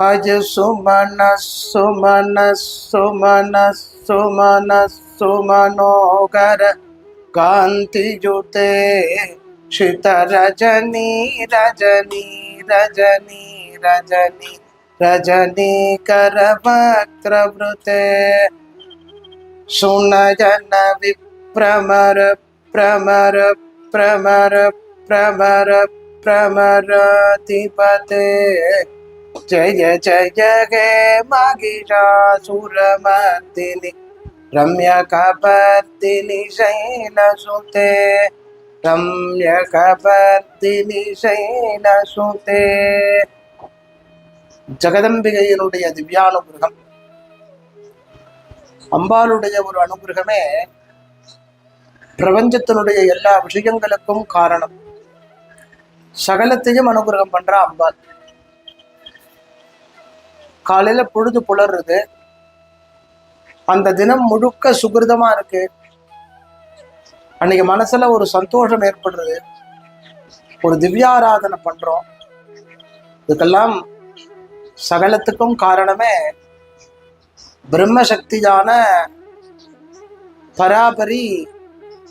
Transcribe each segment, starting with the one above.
अज सुमन सुमन सुमन सुमन सुमनोगर कांति जुते शित रजनी रजनी रजनी रजनी रजनी कर वक्त्रवृते सुनजन विप्रमर प्रमर प्रमर प्रमर प्रमर प्रमरतिपते ஜெய ஜெய ஹே மகிஷாசுரமர்த்தினி ரம்யகபர்த்தினி சைலசுதே ரம்யகபர்த்தினி சைலசுதே ஜெகதம்பிகையினுடைய திவ்யானுகிரகம் அம்பாளுடைய ஒரு அனுகிரகமே பிரபஞ்சத்தினுடைய எல்லா விஷயங்களுக்கும் காரணம் சகலத்தையும் அனுகிரகம் பண்ற அம்பாள் காலையில பொழுது புலர்றது. அந்த தினம் முழுக்க சுகிருதமாக இருக்கு. அன்னைக்கு மனசுல ஒரு சந்தோஷம் ஏற்படுறது. ஒரு திவ்யாராதனை பண்றோம். இதுக்கெல்லாம் சகலத்துக்கும் காரணமே பிரம்மசக்தியான பராபரி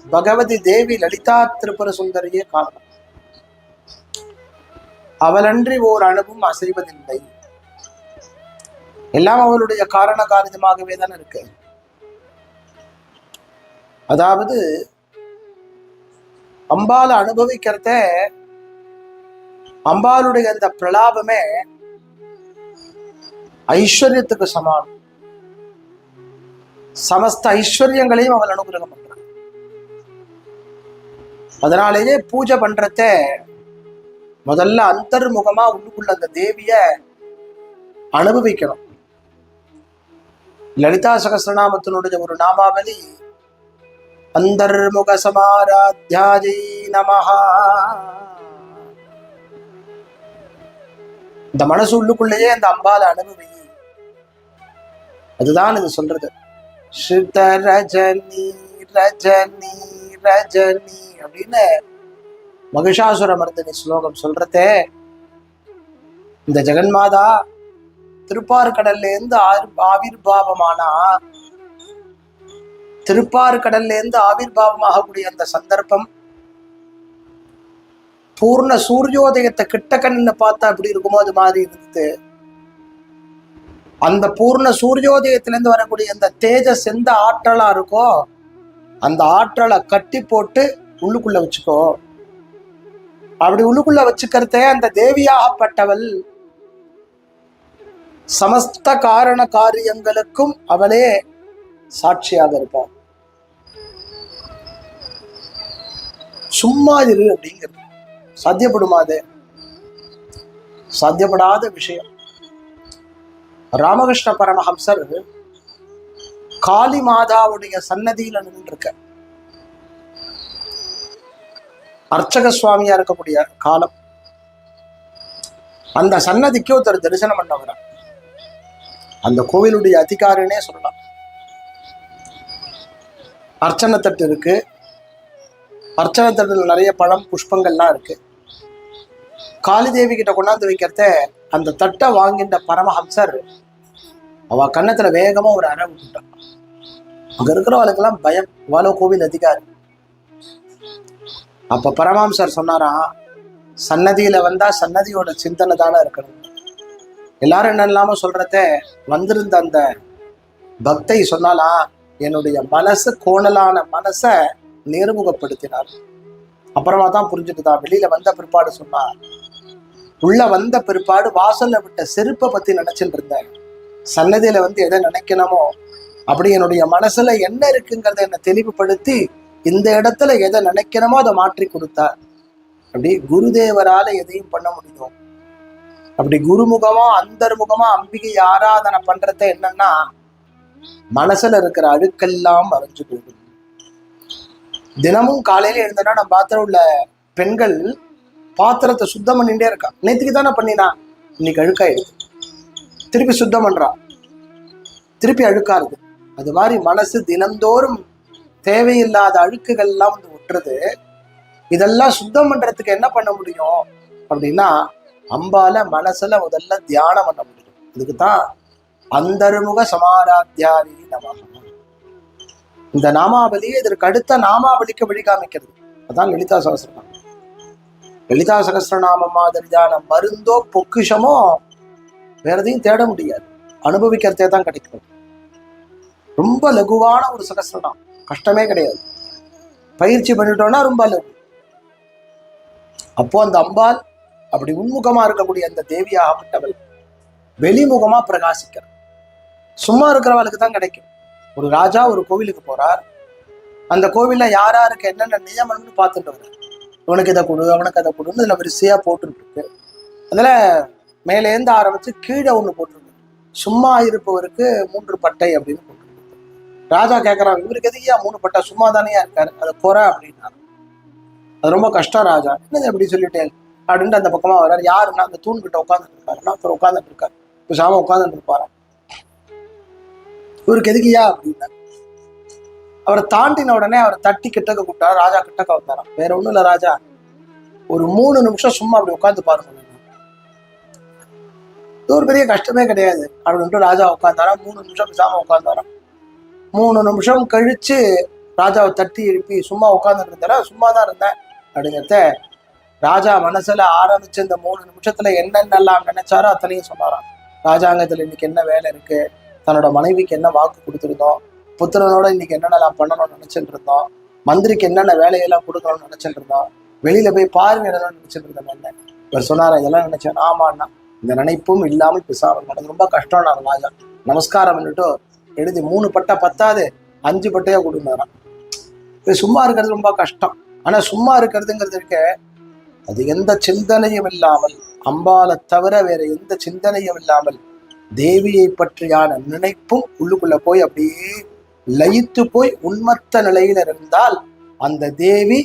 பகவதி தேவி லலிதா திருப்புர சுந்தரியே காரணம். அவளன்றி ஓர் அணுவும் அசைவதில்லை. எல்லாம் அவளுடைய காரண காரியமாகவே தானே இருக்கு. அதாவது அம்பால அனுபவிக்கிறத அம்பாளுடைய அந்த பிரலாபமே ஐஸ்வர்யத்துக்கு சமானம். சமஸ்த ஐஸ்வர்யங்களையும் அவள் அனுகிரகம் பண்றான் அதனாலேயே பூஜை பண்றத முதல்ல அந்தர்முகமா உள்ளுக்குள்ள அந்த தேவிய அனுபவிக்கணும். லலிதா சகசிரநாமத்தினுடைய ஒரு நாமாவலி அந்தர்முக சமாராத்தியாஜை நமஹா. இந்த மனசு உள்ளுக்குள்ளேயே அந்த அம்பால அனுபவி. அதுதான் இது சொல்றது. ஸ்ருத ரஜனி ரஜனி ரஜனி அப்படின்னு மகிஷாசுர மர்தனி ஸ்லோகம் சொல்றதே. இந்த ஜெகன்மாதா திருப்பார்கடல்ல இருந்து ஆவிர்பாவமானா? திருப்பார்கடல்ல இருந்து ஆவிர்பாவமாகக்கூடிய அந்த சந்தர்ப்பம் பூர்ண சூரியோதயத்தை கிட்ட கண்ணு பார்த்தா அப்படி இருக்குமோ அது மாதிரி இருந்தது. அந்த பூர்ண சூரியோதயத்திலேருந்து வரக்கூடிய அந்த தேஜஸ் எந்த ஆற்றலா இருக்கோ அந்த ஆற்றலை கட்டி போட்டு உள்ளுக்குள்ள வச்சுக்கோ. அப்படி உள்ளுக்குள்ள வச்சுக்கிறதே அந்த தேவியாகப்பட்டவள் சமஸ்த காரண காரியங்களுக்கும் அவளே சாட்சியாக இருப்பாள் சும்மா இரு அப்படிங்கிறது. சாத்தியப்படுமா அது? சாத்தியப்படாத விஷயம். ராமகிருஷ்ண பரமஹம்சர் காளி மாதாவுடைய சன்னதியில நின்றுருக்க அர்ச்சக சுவாமியா இருக்கக்கூடிய காலம். அந்த சன்னதிக்கு ஒருத்தர் தரிசனம் பண்ண அந்த கோவிலுடைய அதிகாரினே சொல்லலாம். அர்ச்சனை தட்டு இருக்கு. அர்ச்சனை தட்டில் நிறைய பழம் புஷ்பங்கள்லாம் இருக்கு. காளி தேவி கிட்ட கொண்டாந்து வைக்கிறத அந்த தட்டை வாங்கின்ற பரமஹம்சர். அவ கன்னத்துல வேகமா ஒரு அறை விட்டுட்டான். அங்க இருக்கிறவளுக்கெல்லாம் பயம். வாழோ கோவில் அதிகாரி. அப்ப பரமஹம்சர் சொன்னாராம் சன்னதியில வந்தா சன்னதியோட சிந்தனை தானே இருக்கணும். எல்லாரும் என்ன இல்லாம சொல்றத வந்திருந்த அந்த பக்தை சொன்னாலா என்னுடைய மனசு கோணலான மனசை நேர்முகப்படுத்தினார். அப்புறமா தான் புரிஞ்சுட்டுதான் வெளியில வந்த பிற்பாடு சொன்னார் உள்ள வந்த பிற்பாடு வாசல்ல விட்ட செருப்பை பத்தி நினைச்சிட்டு இருந்தேன். சன்னதியில வந்து எதை நினைக்கணுமோ அப்படி என்னுடைய மனசுல என்ன இருக்குங்கிறத என்னை தெளிவுபடுத்தி இந்த இடத்துல எதை நினைக்கணுமோ அதை மாற்றி கொடுத்தார். அப்படி குருதேவரால எதையும் பண்ண முடியும். அப்படி குருமுகமா அந்தர்முகமா அம்பிகை ஆராதனை பண்றது என்னன்னா மனசுல இருக்கிற அழுக்கெல்லாம் மறைஞ்சு போயிடும் தினமும் காலையில எழுந்தனா நம்ம பாத்திரம் உள்ள பெண்கள் பாத்திரத்தை சுத்தம் பண்ணிட்டே இருக்கா நேற்றுக்கு தானே பண்ணினா? இன்னைக்கு அழுக்காயிடுது. திருப்பி சுத்தம் பண்றா. திருப்பி அழுக்காருது. அது மாதிரி மனசு தினந்தோறும் தேவையில்லாத அழுக்குகள்லாம் வந்து ஒட்டுறது. இதெல்லாம் சுத்தம் பண்றதுக்கு என்ன பண்ண முடியும்? அப்படின்னா அம்பால மனசுல முதல்ல தியானம் பண்ண முடியும். இதுக்கு தான் சமாராத்தியாரி நமகம் இந்த நாமாவளி இதற்கு அடுத்த நாமாவலிக்கு வழி காமிக்கிறது. அதான் லலிதா சகசிரநாமம். லலிதா சகசிரநாமம் மாதிரியான மருந்தோ பொக்கிஷமோ வேற எதையும் தேட முடியாது. அனுபவிக்கிறதே தான் கிடைக்கும். ரொம்ப லகுவான ஒரு சகசிரநாமம். கஷ்டமே கிடையாது. பயிற்சி பண்ணிட்டோம்னா ரொம்ப லகு. அப்போ அந்த அம்பாள் அப்படி உன்முகமா இருக்கக்கூடிய அந்த தேவியாகப்பட்டவள் வெளிமுகமா பிரகாசிக்கிறார் சும்மா இருக்கிறவளுக்கு தான் கிடைக்கும். ஒரு ராஜா ஒரு கோவிலுக்கு போறார். அந்த கோவில்ல யார் யாருக்கு என்னென்ன நியமனம்னு பார்த்துட்டு வர்றார். இவனுக்கு இதை கொடு அவனுக்கு அதை கொடுன்னு இதுல வரிசையா போட்டுட்டு இருக்கு. அதுல இருந்து ஆரம்பிச்சு கீழே ஒண்ணு போட்டிருக்கு சும்மா இருப்பவருக்கு மூன்று பட்டை அப்படின்னு போட்டிருக்கு ராஜா கேட்கறான் இவருக்கு எதுக்கியா மூணு பட்டை? சும்மா தானேயா இருக்காரு. அதை குறை அப்படின்னா அது ரொம்ப கஷ்டம் ராஜா. என்னது எப்படி சொல்லிட்டேன்? அப்படின்ட்டு அந்த பக்கமா வர்றாரு. யாருன்னா அந்த தூண் கிட்ட உட்காந்துட்டு இருக்காருன்னா அவர் உட்காந்துட்டு இருக்காரு பேசாம உட்காந்துட்டு இருப்பாராம் இவருக்கு எதுக்குயா அப்படின்னா அவரை தாண்டின உடனே அவரை தட்டி கிட்டக்க கூப்பிட்டாரு ராஜா கிட்டக்க வந்தாராம். வேற ஒண்ணும் இல்ல ராஜா. ஒரு மூணு நிமிஷம் சும்மா அப்படி உட்காந்து பாருங்க. இது ஒரு பெரிய கஷ்டமே கிடையாது. அப்படின்ட்டு ராஜா உட்காந்தாரா மூணு நிமிஷம் பேசாம உட்காந்தாராம் மூணு நிமிஷம் கழிச்சு ராஜாவை தட்டி எழுப்பி சும்மா உட்காந்துட்டு இருந்தாரா? சும்மா தான் இருந்தேன் அப்படிங்கிறத ராஜா மனசுல ஆரம்பிச்ச இந்த மூணு நிமிஷத்துல என்னென்னலாம் நினைச்சாரோ அத்தனையும் சொன்னாராம். ராஜாங்கத்துல இன்னைக்கு என்ன வேலை இருக்கு? தன்னோட மனைவிக்கு என்ன வாக்கு கொடுத்துருந்தோம்? புத்திரனோட இன்னைக்கு என்னென்னலாம் பண்ணணும்னு நினைச்சிட்டு இருந்தோம்? மந்திரிக்கு என்னென்ன வேலையெல்லாம் கொடுக்கணும்னு நினைச்சிட்டு இருந்தோம்? வெளியில போய் பார்வையிடணும்னு நினைச்சிட்டு இருந்தோம் என்ன? இவர் சொன்னாரா இதெல்லாம் நினைச்சேன். ஆமாண்ணா இந்த நினைப்பும் இல்லாமல் பிசாமல் நடந்து ரொம்ப கஷ்டம் நான் ராஜா. நமஸ்காரம் பண்ணிட்டு எழுதி மூணு பட்டை பத்தாது அஞ்சு பட்டையா கொடுனாராம் இது சும்மா இருக்கிறது ரொம்ப கஷ்டம். ஆனா சும்மா இருக்கிறதுங்கிறது இருக்க அது எந்த சிந்தனையும் இல்லாமல் அம்பாலை தவிர வேற எந்த சிந்தனையும் இல்லாமல் தேவியை பற்றியான நினைப்பும் உள்ளுக்குள்ள போய் அப்படியே லயித்து போய் உண்மத்த நிலையில இருந்தால் அந்த தேவி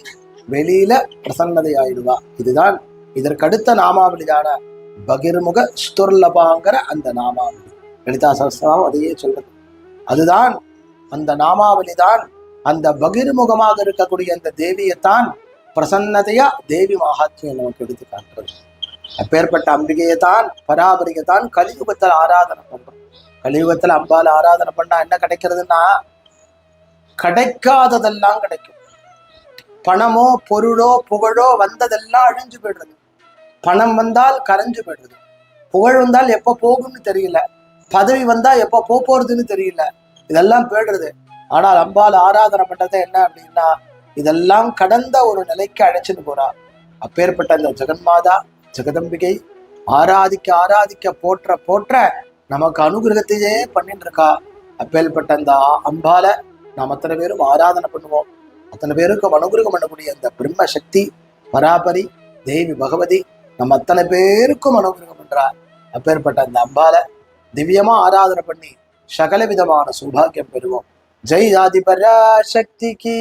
வெளியில பிரசன்னதை ஆயிடுவா இதுதான் இதற்கடுத்த நாமாவளியான பகிர்முக ஸ்துர்லபாங்கிற அந்த நாமாவளி. லலிதா சரஸ்வரம் அதையே சொல்றது. அதுதான் அந்த நாமாவளி தான் அந்த பகிர்முகமாக இருக்கக்கூடிய அந்த தேவியைத்தான் பிரசன்னதையா தேவி மகாத்மியம் நமக்கு எடுத்து காட்டுறது. அப்பேற்பட்ட அம்பிகையை தான் பராபரியை தான் கலியுகத்தில் ஆராதனை பண்றோம். கலியுகத்தில் அம்பால் ஆராதனை பண்ணா என்ன கிடைக்கிறதுன்னா கிடைக்காததெல்லாம் கிடைக்கும். பணமோ பொருளோ புகழோ வந்ததெல்லாம் அழிஞ்சு போயிடுறது. பணம் வந்தால் கரைஞ்சு போயிடுறது. புகழ் வந்தால் எப்போ போகும்னு தெரியல. பதவி வந்தால் எப்போ போக போறதுன்னு தெரியல. இதெல்லாம் போயிடுறது. ஆனால் அம்பாள் ஆராதனை பண்றது என்ன அப்படின்னா இதெல்லாம் கடந்த ஒரு நிலைக்கு அழைச்சிட்டு போறா. அப்பேற்பட்ட அந்த ஜெகன்மாதா ஜெகதம்பிகை ஆராதிக்க ஆராதிக்க போற்ற போற்ற நமக்கு அனுகிரகத்தையே பண்ணிட்டு இருக்கா அப்பேற்பட்ட அந்த அம்பால நாம் அத்தனை பேரும் ஆராதனை பண்ணுவோம். அத்தனை பேருக்கும் அனுகிரகம் பண்ணக்கூடிய அந்த பிரம்ம சக்தி பராபரி தேவி பகவதி நம்ம அத்தனை பேருக்கும் அனுகிரகம் பண்றா. அப்பேற்பட்ட அந்த அம்பால திவ்யமா ஆராதனை பண்ணி சகல விதமான சௌபாகியம் பெறுவோம். ஜெய் ஆதிபரா சக்திக்கு